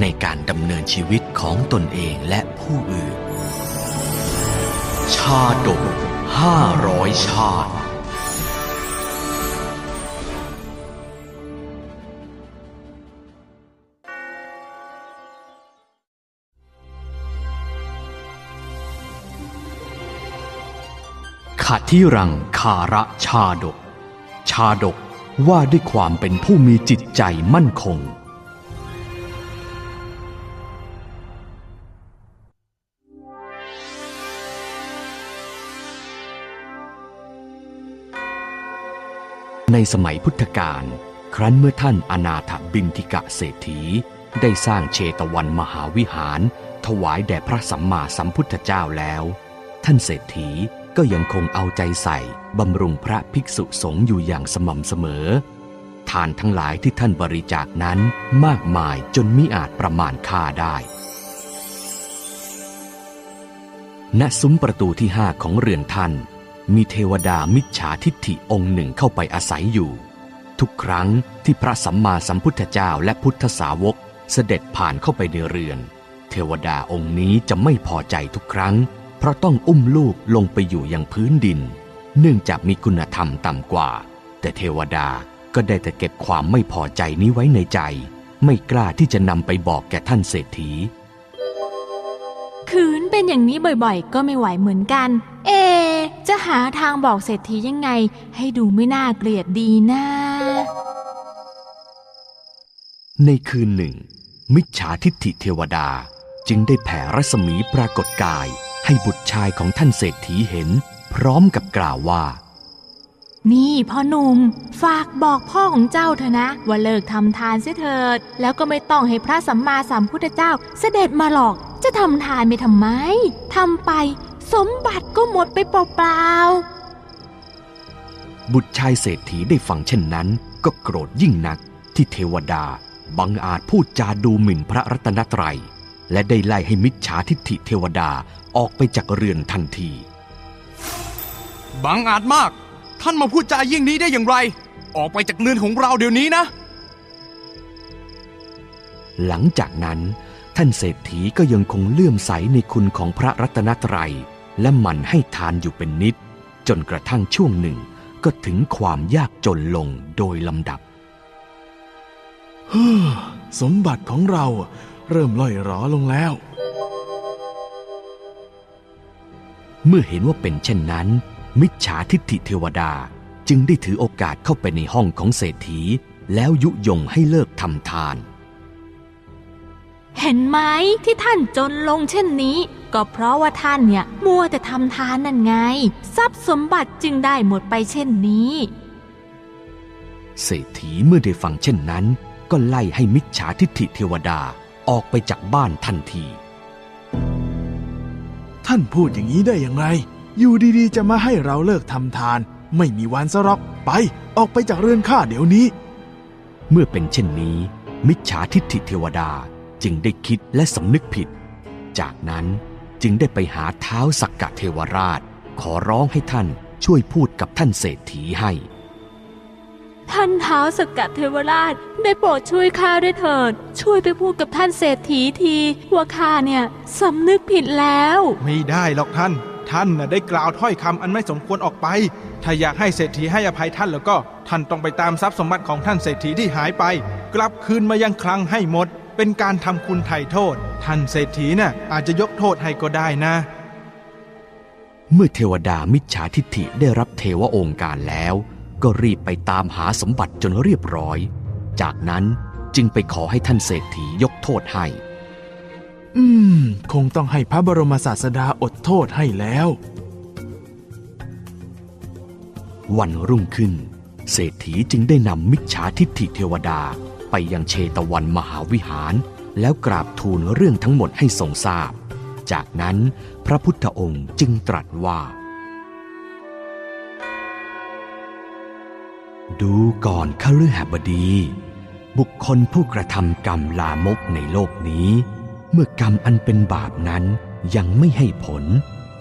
ในการดำเนินชีวิตของตนเองและผู้อื่น ชาดกห้าร้อยชาติขัทิรังคาระชาดก ชาดกว่าด้วยความเป็นผู้มีจิตใจมั่นคง ในสมัยพุทธกาลครั้นเมื่อท่านอนาถบินทิกะเศรษฐี ได้สร้างเชตวันมหาวิหาร ถวายแด่พระสัมมาสัมพุทธเจ้าแล้ว ท่านเศรษฐีก็ยังคงเอาใจใส่บำรุงพระภิกษุสงฆ์อยู่อย่างสม่ำเสมอ ทานทั้งหลายที่ท่านบริจาคนั้นมากมายจนมิอาจประมาณค่าได้ ณซุ้มประตูที่ห้าของเรือนท่าน มีเทวดามิจฉาทิฏฐิองค์หนึ่งเข้าไปอาศัยอยู่ ทุกครั้งที่พระสัมมาสัมพุทธเจ้าและพุทธสาวกเสด็จผ่านเข้าไปในเรือน เทวดาองค์นี้จะไม่พอใจทุกครั้ง เพราะต้องอุ้มลูกลงไปอยู่ยังพื้นดิน เนื่องจากมีคุณธรรมต่ำกว่า แต่เทวดาก็ได้แต่เก็บความไม่พอใจนี้ไว้ในใจ ไม่กล้าที่จะนำไปบอกแก่ท่านเศรษฐีคืนเป็นอย่างนี้บ่อยๆ ก็ไม่ไหวเหมือนกัน เอ จะหาทางบอกเศรษฐียังไง ให้ดูไม่น่าเกลียดดีนะ ในคืนหนึ่ง มิจฉาทิฏฐิเทวดาจึงได้แผ่รัศมีปรากฏกาย ให้บุตรชายของท่านเศรษฐีเห็น พร้อมกับกล่าวว่า นี่พ่อหนุ่ม ฝากบอกพ่อของเจ้าเถอะนะ ว่าเลิกทำทานเสียเถิด แล้วก็ไม่ต้องให้พระสัมมาสัมพุทธเจ้าเสด็จมาหรอกจะทำทานไปทำไม ทำไป สมบัติก็หมดไปเปล่าบุตรชายเศรษฐีได้ฟังเช่นนั้น ก็โกรธยิ่งนักที่เทวดาบังอาจพูดจาดูหมิ่นพระรัตนตรัย และได้ไล่ให้มิจฉาทิฏฐิเทวดาออกไปจากเรือนทันที บังอาจมาก ท่านมาพูดจายิ่งนี้ได้อย่างไร ออกไปจากเรือนของเราเดี๋ยวนี้นะ หลังจากนั้นท่านเศรษฐีก็ยังคงเลื่อมใสในคุณของพระรัตนตรัย และหมั่นให้ทานอยู่เป็นนิด จนกระทั่งช่วงหนึ่งก็ถึงความยากจนลงโดยลำดับสมบัติของเราเริ่มล่อยหรอลงแล้ว เมื่อเห็นว่าเป็นเช่นนั้น มิจฉาทิฏฐิเทวดาจึงได้ถือโอกาสเข้าไปในห้องของเศรษฐี แล้วยุยงให้เลิกทำทานๆ เห็นไหมที่ท่านจนลงเช่นนี้ ก็เพราะว่าท่านเนี่ยมัวแต่ทำทานนั่นไง ทรัพย์สมบัติจึงได้หมดไปเช่นนี้ เศรษฐีเมื่อได้ฟังเช่นนั้น ก็ไล่ให้มิจฉาทิฏฐิเทวดาออกไปจากบ้านทันที ท่านพูดอย่างนี้ได้อย่างไร อยู่ดีๆ จะมาให้เราเลิกทำทาน ไม่มีวันสรอกไป ออกไปจากเรือนข้าเดี๋ยวนี้ เมื่อเป็นเช่นนี้ มิจฉาทิฏฐิเทวดา จึงได้คิดและสำนึกผิด จากนั้นจึงได้ไปหาเท้าสักกะเทวราช ขอร้องให้ท่านช่วยพูดกับท่านเศรษฐีให้ ท่านเท้าวสกัดเทวราชได้โปรดช่วยข้าด้วยเถิด ช่วยไปพูดกับท่านเศรษฐีทีว่าข้าเนี่ยสำนึกผิดแล้ว ไม่ได้หรอกท่าน ท่านน่ะได้กล่าวถ้อยคำอันไม่สมควรออกไป ถ้าอยากให้เศรษฐีให้อภัยท่านแล้วก็ ท่านต้องไปตามทรัพย์สมบัติของท่านเศรษฐีที่หายไป กลับคืนมายังคลังให้หมด เป็นการทำคุณไถ่โทษ ท่านเศรษฐีน่ะอาจจะยกโทษให้ก็ได้นะ เมื่อเทวดามิจฉาทิฏฐิได้รับเทวองค์การแล้ว ก็รีบไปตามหาสมบัติจนเรียบร้อย จากนั้นจึงไปขอให้ท่านเศรษฐียกโทษให้ อืม คงต้องให้พระบรมศาสดาอดโทษให้แล้ว วันรุ่งขึ้น เศรษฐีจึงได้นำมิจฉาทิฏฐิเทวดา ไปยังเชตวันมหาวิหาร แล้วกราบทูลเรื่องทั้งหมดให้ทรงทราบ จากนั้นพระพุทธองค์จึงตรัสว่า ดูก่อนขฤหบดี บุคคลผู้กระทำกรรมลามกในโลกนี้ เมื่อกรรมอันเป็นบาปนั้นยังไม่ให้ผล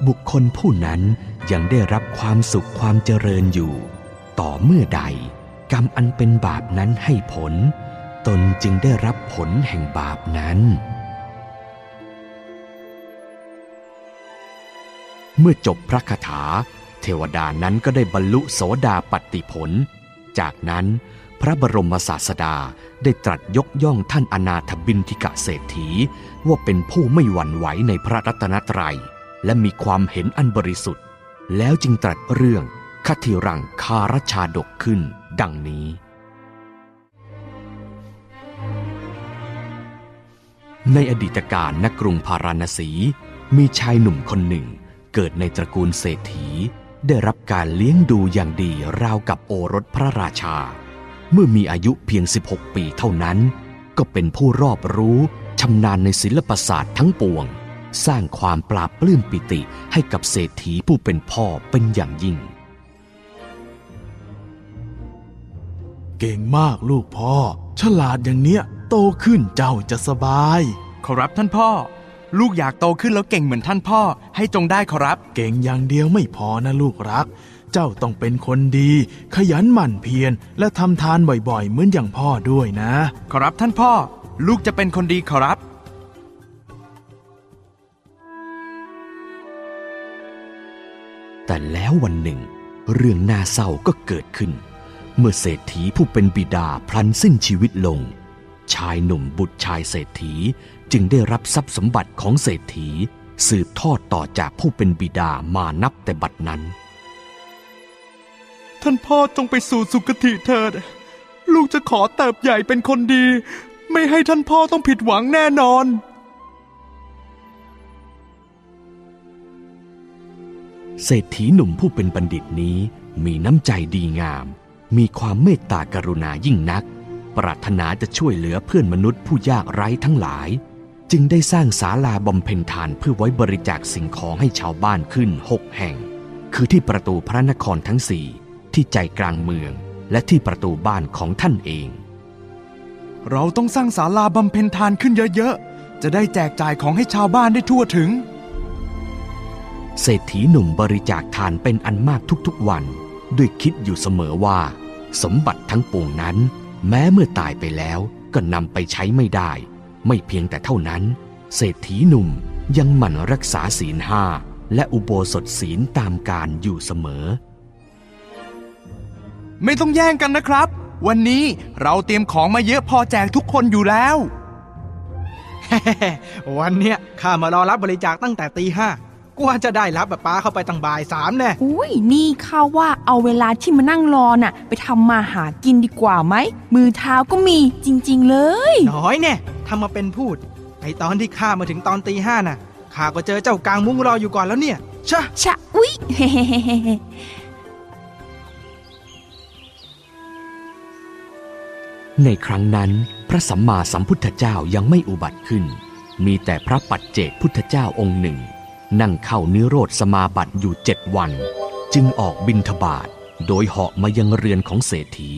บุคคลผู้นั้นยังได้รับความสุขความเจริญอยู่ ต่อเมื่อใด กรรมอันเป็นบาปนั้นให้ผล ตนจึงได้รับผลแห่งบาปนั้น เมื่อจบพระคาถา เทวดานั้นก็ได้บรรลุโสดาปัตติผล จากนั้นพระบรมศาสดาได้ตรัสยกย่องท่านอนาถบินทิกะเศรษฐี ว่าเป็นผู้ไม่หวั่นไหวในพระรัตนตรัย และมีความเห็นอันบริสุทธิ์ แล้วจึงตรัสเรื่องคติรังคารชาดกขึ้น ดังนี้ ในอดีตการณกรุงพาราณสี มีชายหนุ่มคนหนึ่ง เกิดในตระกูลเศรษฐี ได้รับการเลี้ยงดูอย่างดีราวกับโอรสพระราชา เมื่อมีอายุเพียง 16 ปีเท่านั้น ก็เป็นผู้รอบรู้ชำนาญในศิลปศาสตร์ทั้งปวง สร้างความปราบปลื้มปิติให้กับเศรษฐีผู้เป็นพ่อเป็นอย่างยิ่ง เก่งมากลูกพ่อ ฉลาดอย่างเนี้ย โตขึ้นเจ้าจะสบาย ขอรับท่านพ่อ ลูกอยากโตขึ้นแล้วเก่งเหมือนท่านพ่อ ให้จงได้ขอรับ เก่งอย่างเดียวไม่พอนะลูกรัก เจ้าต้องเป็นคนดี ขยันหมั่นเพียรและทำทานบ่อยๆ เหมือนอย่างพ่อด้วยนะ ขอรับท่านพ่อ ลูกจะเป็นคนดีขอรับแต่แล้ววันหนึ่ง เรื่องน่าเศร้าก็เกิดขึ้น เมื่อเศรษฐีผู้เป็นบิดาพลันสิ้นชีวิตลง ชายหนุ่มบุตรชายเศรษฐีจึงได้รับทรัพย์สมบัติของเศรษฐี สืบทอดต่อจากผู้เป็นบิดามานับแต่บัดนั้น ท่านพ่อจงไปสู่สุคติเถิด ลูกจะขอเติบใหญ่เป็นคนดี ไม่ให้ท่านพ่อต้องผิดหวังแน่นอนเศรษฐีหนุ่มผู้เป็นบัณฑิตนี้มีน้ำใจดีงาม มีความเมตตากรุณายิ่งนัก ปรารถนาจะช่วยเหลือเพื่อนมนุษย์ผู้ยากไร้ทั้งหลาย จึงได้สร้างศาลาบำเพ็ญทานเพื่อไว้บริจาคสิ่งของให้ชาวบ้านขึ้นหกแห่ง คือที่ประตูพระนครทั้งสี่ที่ใจกลางเมือง และที่ประตูบ้านของท่านเอง เราต้องสร้างศาลาบำเพ็ญทานขึ้นเยอะๆ จะได้แจกจ่ายของให้ชาวบ้านได้ทั่วถึง เศรษฐีหนุ่มบริจาคทานเป็นอันมากทุกๆวัน ด้วยคิดอยู่เสมอว่า สมบัติทั้งปวงนั้น แม้เมื่อตายไปแล้วก็นำไปใช้ไม่ได้ ไม่เพียงแต่เท่านั้น เศรษฐีหนุ่มยังหมั่นรักษาศีลห้าและอุโบสถศีลตามการอยู่เสมอ ไม่ต้องแย่งกันนะครับ วันนี้เราเตรียมของมาเยอะพอแจกทุกคนอยู่แล้ว วันเนี้ยข้ามารอรับบริจาคตั้งแต่ตีห้า กว่าจะได้รับแบบป้าเข้าไปตั้งบ่ายสามแน่อุ้ยนี่ข้าว่าเอาเวลาที่มานั่งรอน่ะ ไปทำมาหากินดีกว่าไหม มือเท้าก็มีจริง ๆ เลย น้อยเนี่ยทำมาเป็นพูดไอตอนที่ข้ามาถึงตอนตีห้าน่ะข้าก็เจอเจ้ากลางมุ้งรออยู่ก่อนแล้วเนี่ยชะชะอุ๊ยในครั้งนั้นพระสัมมาสัมพุทธเจ้ายังไม่อุบัติขึ้น มีแต่พระปัจเจกพุทธเจ้าองค์หนึ่ง นั่งเข้านิโรธสมาบัติอยู่เจ็ดวัน จึงออกบินทบาทโดยเหาะมายังเรือนของเศรษฐี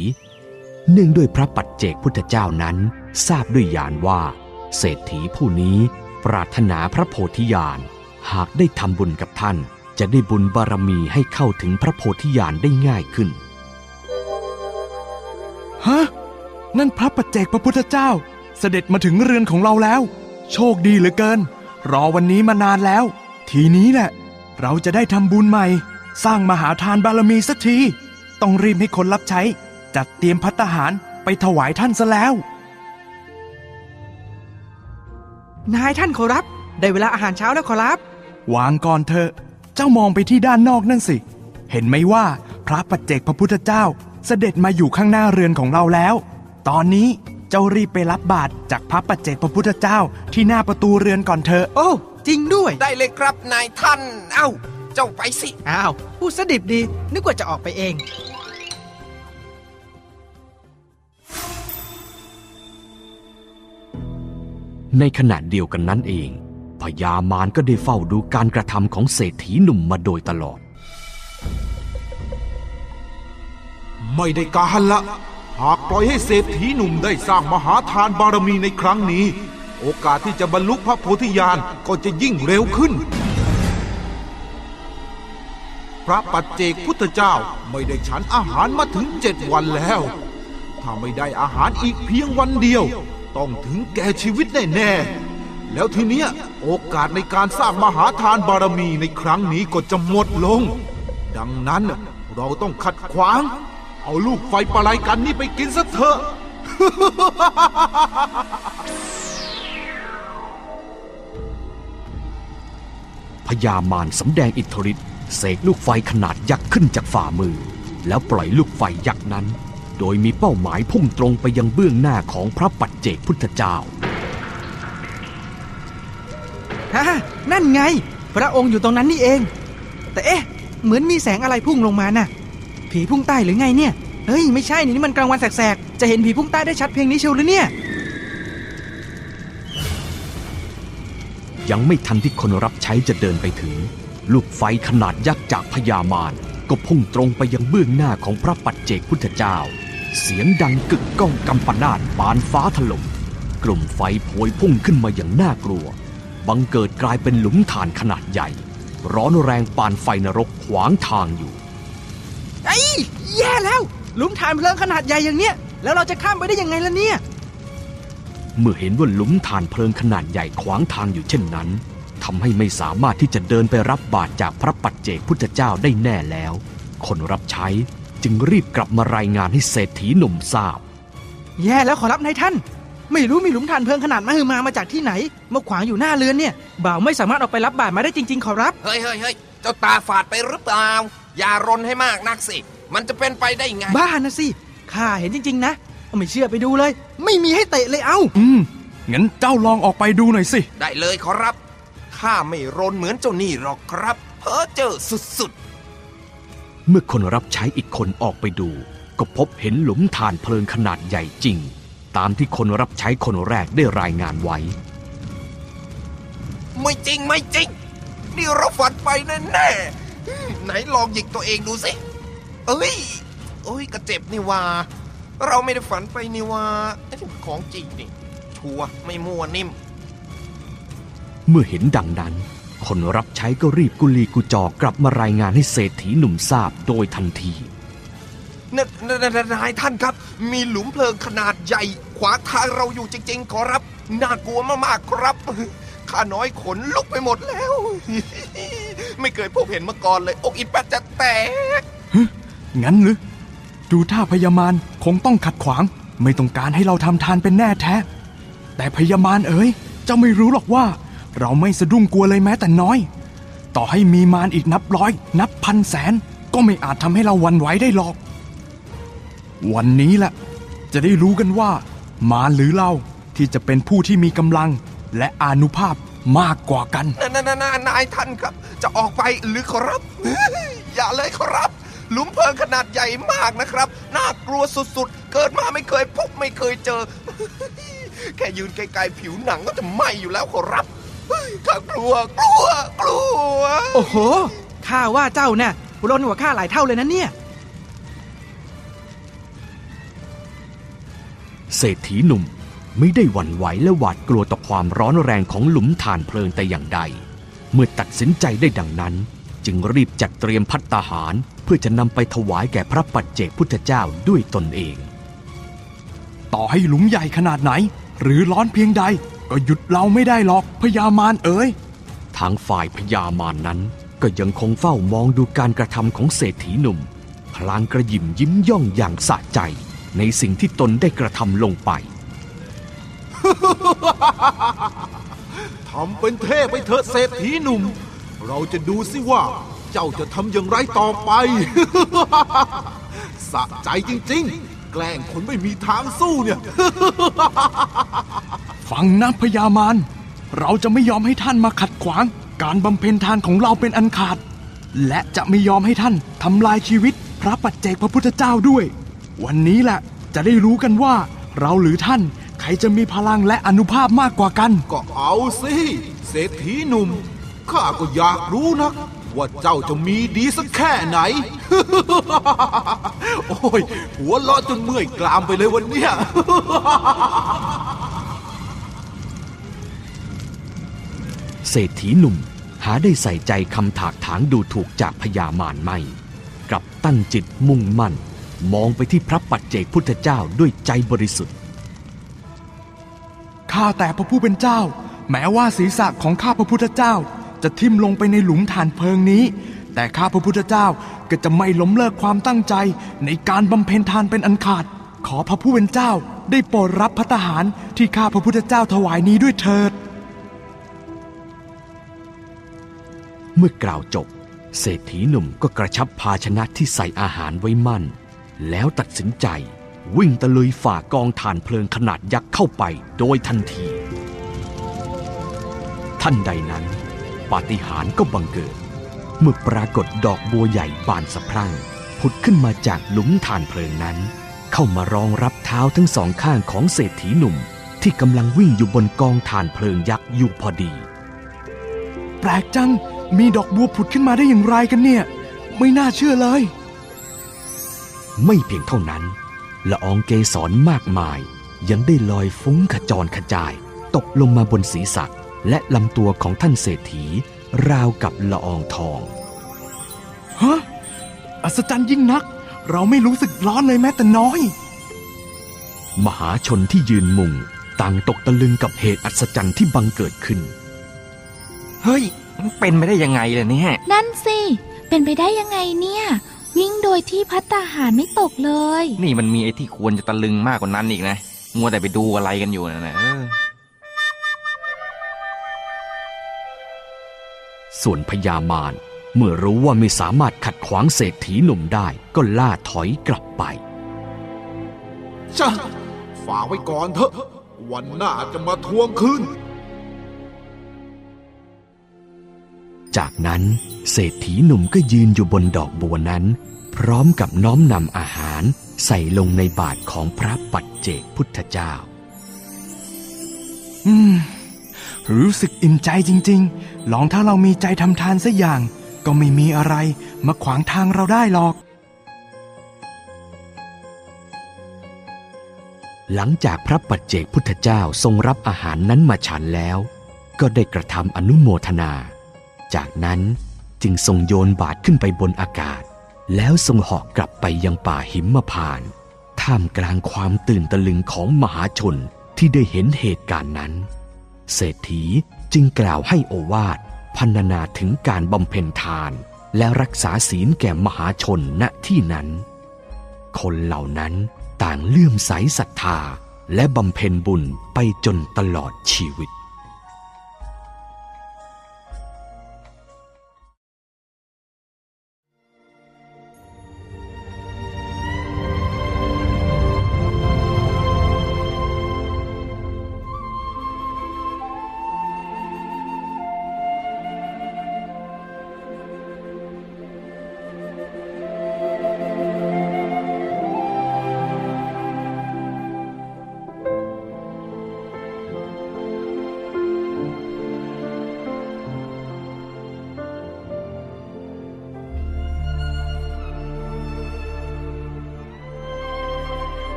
เนื่องด้วยพระปัจเจกพุทธเจ้านั้นทราบด้วยญาณว่า เศรษฐีผู้นี้ปรารถนาพระโพธิญาณหากได้ทำบุญกับท่าน จะได้บุญบารมีให้เข้าถึงพระโพธิญาณได้ง่ายขึ้นฮะนั่นพระปัจเจกพระพุทธเจ้า เสด็จมาถึงเรือนของเราแล้ว โชคดีเหลือเกิน รอวันนี้มานานแล้ว ทีนี้แหละ เราจะได้ทำบุญใหม่ สร้างมหาทานบารมีสักที ต้องรีบให้คนรับใช้ จัดเตรียมพัตตาหารไปถวายท่านซะแล้ว นายท่านขอรับ ได้เวลาอาหารเช้าแล้วขอรับ วางก่อนเถอะ เจ้ามองไปที่ด้านนอกนั่นสิ เห็นไหมว่าพระปัจเจกพระพุทธเจ้าเสด็จมาอยู่ข้างหน้าเรือนของเราแล้ว ตอนนี้เจ้ารีบไปรับบาตรจากพระปัจเจกพระพุทธเจ้าที่หน้าประตูเรือนก่อนเถอะ โอ้ จริงด้วย ได้เลยครับนายท่าน เอ้า เจ้าไปสิ อ้าวพูดสดิบดี นึกว่าจะออกไปเองนในขณะเดียวกันนั้นเองพญามารก็ได้เฝ้าดูการกระทำของเศรษฐีหนุ่มมาโดยตลอด ไม่ได้การละ หากปล่อยให้เศรษฐีหนุ่มได้สร้างมหาทานบารมีในครั้งนี้ โอกาสที่จะบรรลุพระโพธิญาณก็จะยิ่งเร็วขึ้น พระปัจเจกพุทธเจ้าไม่ได้ฉันอาหารมาถึงเจ็ดวันแล้ว ถ้าไม่ได้อาหารอีกเพียงวันเดียว ต้องถึงแก่ชีวิตแน่ๆแล้วทีเนี้ยโอกาสในการสร้างมหาทานบารมีในครั้งนี้ก็จะหมดลง ดังนั้นเราต้องขัดขวาง เอาลูกไฟปลาไลกันนี่ไปกินซะเถอะ ญามารสำแดงอิทธิฤทธิ์เสกลูกไฟขนาดยักษ์ขึ้นจากฝ่ามือ แล้วปล่อยลูกไฟยักษ์นั้น โดยมีเป้าหมายพุ่งตรงไปยังเบื้องหน้าของพระปัจเจกพุทธเจ้าฮะนั่นไง พระองค์อยู่ตรงนั้นนี่เอง แต่เอ๊ะ เหมือนมีแสงอะไรพุ่งลงมาน่ะ ผีพุ่งใต้หรือไงเนี่ย เฮ้ย ไม่ใช่นี่นี่มันกลางวันแสกๆ จะเห็นผีพุ่งใต้ได้ชัดเพียงนี้เชียวหรือเนี่ย ยังไม่ทันที่คนรับใช้จะเดินไปถึง ลูกไฟขนาดยักษ์จากพญามารก็พุ่งตรงไปยังเบื้องหน้าของพระปัจเจกพุทธเจ้า เสียงดังกึกก้องกำปนาตบานฟ้าถล่มกลุ่มไฟพวยพุ่งขึ้นมาอย่างน่ากลัว บังเกิดกลายเป็นหลุมฐานขนาดใหญ่ ร้อนแรงปานไฟนรกขวางทางอยู่ไอ้แย่แล้ว หลุมฐานเพลิงขนาดใหญ่อย่างเนี้ย แล้วเราจะข้ามไปได้ยังไงล่ะเนี่ย เมื่อเห็นว่าหลุมฐานเพลิงขนาดใหญ่ขวางทางอยู่เช่นนั้นทำให้ไม่สามารถที่จะเดินไปรับบาตรจากพระปัจเจกพุทธเจ้าได้แน่แล้ว คนรับใช้จึงรีบกลับมารายงานให้เศรษฐีหนุ่มทราบ แย่แล้วขอรับนายท่าน ไม่รู้มีหลุมฐานเพลิงขนาดมหึมามาจากที่ไหนมาขวางอยู่หน้าเรือนเนี่ยบ่าวไม่สามารถออกไปรับบาตรมาได้จริง ๆ ขอรับ เฮ้ยเฮ้ยเฮ้ยเจ้าตาฝาดไปหรือเปล่าอย่ารนให้มากนักสิ มันจะเป็นไปได้ไง บ้านะสิข้าเห็นจริง ๆ นะ ไม่เชื่อไปดูเลย ไม่มีให้เตะเลยเอ้า อืม งั้นเจ้าลองออกไปดูหน่อยสิ ได้เลยขอรับ ข้าไม่รนเหมือนเจ้านี่หรอกครับ เพ้อเจอสุดเมื่อคนรับใช้อีกคนออกไปดู ก็พบเห็นหลุมฐานเพลิงขนาดใหญ่จริง ตามที่คนรับใช้คนแรกได้รายงานไว้ๆไม่จริงไม่จริง นี่เราฝันไปแน่ๆไหนลองหยิกตัวเองดูสิ เอ้ยเอ้ยกระเจ็บนี่ว่า เราไม่ได้ฝันไปนี่ว่าไอ้ที่มันของจริงนี่ ชัวร์ไม่มั่วนิ่ม เมื่อเห็นดังนั้น คนรับใช้ก็รีบกุลีกุจอกลับมารายงานให้เศรษฐีหนุ่มทราบโดยทันที นนนนนายท่านครับ มีหลุมเพลิงขนาดใหญ่ ขวางทางเราอยู่จริง ๆ ขอรับ น่ากลัวมากๆครับข้าน้อยขนลุกไปหมดแล้ว ไม่เคยพบเห็นมาก่อนเลย อกอีแปดจะแตก งั้นหรือ ดูท่าพญามารคงต้องขัดขวาง ไม่ต้องการให้เราทำทานเป็นแน่แท้ แต่พญามารเอ๋ยเจ้าไม่รู้หรอกว่า เราไม่สะดุ้งกลัวเลยแม้แต่น้อย ต่อให้มีมารอีกนับร้อย นับพันแสน ก็ไม่อาจทำให้เราหวันไหวได้หรอก วันนี้แหละ จะได้รู้กันว่า มารหรือเราที่จะเป็นผู้ที่มีกำลังและอานุภาพมากกว่ากัน นานานานายท่านครับ จะออกไปหรือขอรับ อย่าเลยขอรับ หลุมเพลิงขนาดใหญ่มากนะครับ น่ากลัวสุดๆ เกิดมาไม่เคยพบไม่เคยเจอ แค่ยืนไกลๆผิวหนังก็จะไหม้อยู่แล้วขอรับเฮ้ยข้ากลัวกลัวกลัว โอ้โห ข้าว่าเจ้าน่ะรนกว่าข้าหลายเท่าเลยนะเนี่ย เศรษฐีหนุ่มไม่ได้หวั่นไหวและหวาดกลัวต่อความร้อนแรงของหลุมฐานเพลิงแต่อย่างใด เมื่อตัดสินใจได้ดังนั้น จึงรีบจัดเตรียมพัตตาหารเพื่อจะนำไปถวายแก่พระปัจเจกพุทธเจ้าด้วยตนเอง ต่อให้หลุมใหญ่ขนาดไหน หรือร้อนเพียงใด ก็หยุดเราไม่ได้หรอกพญามารเอ๋ยทางฝ่ายพญามารนั้น ก็ยังคงเฝ้ามองดูการกระทำของเศรษฐีหนุ่ม พลางกระหยิมยิ้มย่องอย่างสะใจ ในสิ่งที่ตนได้กระทำลงไปทำเป็นเท่ไปเถอะเศรษฐีหนุ่ม เราจะดูสิว่า เจ้าจะทำอย่างไรต่อไป สะใจจริง ๆ แกล้งคนไม่มีทางสู้เนี่ย ฟังนะพญามารเราจะไม่ยอมให้ท่านมาขัดขวาง การบำเพ็ญทานของเราเป็นอันขาด และจะไม่ยอมให้ท่านทำลายชีวิตพระปัจเจกพระพุทธเจ้าด้วย วันนี้แหละจะได้รู้กันว่า เราหรือท่านใครจะมีพลังและอนุภาพมากกว่ากัน ก็เอาสิ เศรษฐีหนุ่ม ข้าก็อยากรู้นะว่าเจ้าจะมีดีสักแค่ไหน โอ้ย หัวเราะจนเมื่อยกรามไปเลยวันเนี้ยเศรษฐีหนุ่มหาได้ใส่ใจคำถากถางดูถูกจากพญามารไม่ กลับตั้งจิตมุ่งมั่น มองไปที่พระปัจเจกพุทธเจ้าด้วยใจบริสุทธิ์ ข้าแต่พระผู้เป็นเจ้า แม้ว่าศีรษะของข้าพระพุทธเจ้า จะทิ่มลงไปในหลุมฐานเพลิงนี้ แต่ข้าพระพุทธเจ้าก็จะไม่ล้มเลิกความตั้งใจในการบำเพ็ญทานเป็นอันขาด ขอพระผู้เป็นเจ้าได้โปรดรับพระทหารที่ข้าพระพุทธเจ้าถวายนี้ด้วยเถิด เมื่อกล่าวจบ เศรษฐีหนุ่มก็กระชับภาชนะที่ใส่อาหารไว้มั่น แล้วตัดสินใจวิ่งตะลุยฝ่ากองถ่านเพลิงขนาดยักษ์เข้าไปโดยทันที ท่านใดนั้น ปาฏิหาริย์ก็บังเกิด เมื่อปรากฏดอกบัวใหญ่บานสะพรั่ง ผุดขึ้นมาจากหลุมถ่านเพลิงนั้น เข้ามารองรับเท้าทั้งสองข้างของเศรษฐีหนุ่ม ที่กำลังวิ่งอยู่บนกองถ่านเพลิงยักษ์อยู่พอดี แปลกจังมีดอกบัวผุดขึ้นมาได้อย่างไรกันเนี่ย ไม่น่าเชื่อเลย ไม่เพียงเท่านั้นละอองเกสรมากมาย ยังได้ลอยฟุ้งขจรขจาย ตกลงมาบนศีรษะ และลำตัวของท่านเศรษฐี ราวกับละอองทอง ฮะ อัศจรรย์ยิ่งนัก เราไม่รู้สึกร้อนเลยแม้แต่น้อย มหาชนที่ยืนมุง ต่างตกตะลึงกับเหตุอัศจรรย์ที่บังเกิดขึ้น เฮ้ย มันเป็นไปได้ยังไงล่ะเนี่ย นั่นสิ เป็นไปได้ยังไงเนี่ย วิ่งโดยที่พัตตาหารไม่ตกเลย นี่มันมีไอ้ที่ควรจะตะลึงมากกว่านั้นอีกนะ มัวแต่ไปดูอะไรกันอยู่นะนะเออ ส่วนพญามารเมื่อรู้ว่าไม่สามารถขัดขวางเศรษฐีหนุ่มได้ก็ล่าถอยกลับไปจ้ะฝากไว้ก่อนเถอะ วันหน้าจะมาทวงคืน จากนั้นเศรษฐีหนุ่มก็ยืนอยู่บนดอกบัวนั้น พร้อมกับน้อมนำอาหารใส่ลงในบาทของพระปัจเจกพุทธเจ้า อืม รู้สึกอิ่มใจจริงๆ ลองถ้าเรามีใจทำทานสักอย่าง ก็ไม่มีอะไรมาขวางทางเราได้หรอก หลังจากพระปัจเจกพุทธเจ้าทรงรับอาหารนั้นมาฉันแล้ว ก็ได้กระทำอนุโมทนา จากนั้นจึงทรงโยนบาทขึ้นไปบนอากาศ แล้วทรงเหาะกลับไปยังป่าหิมพานต์ท่ามกลางความตื่นตะลึงของมหาชนที่ได้เห็นเหตุการณ์นั้น เศรษฐีจึงกล่าวให้โอวาทพันนาถึงการบำเพ็ญทาน และรักษาศีลแก่มหาชนณที่นั้น คนเหล่านั้นต่างเลื่อมใสศรัทธาและบำเพ็ญบุญไปจนตลอดชีวิต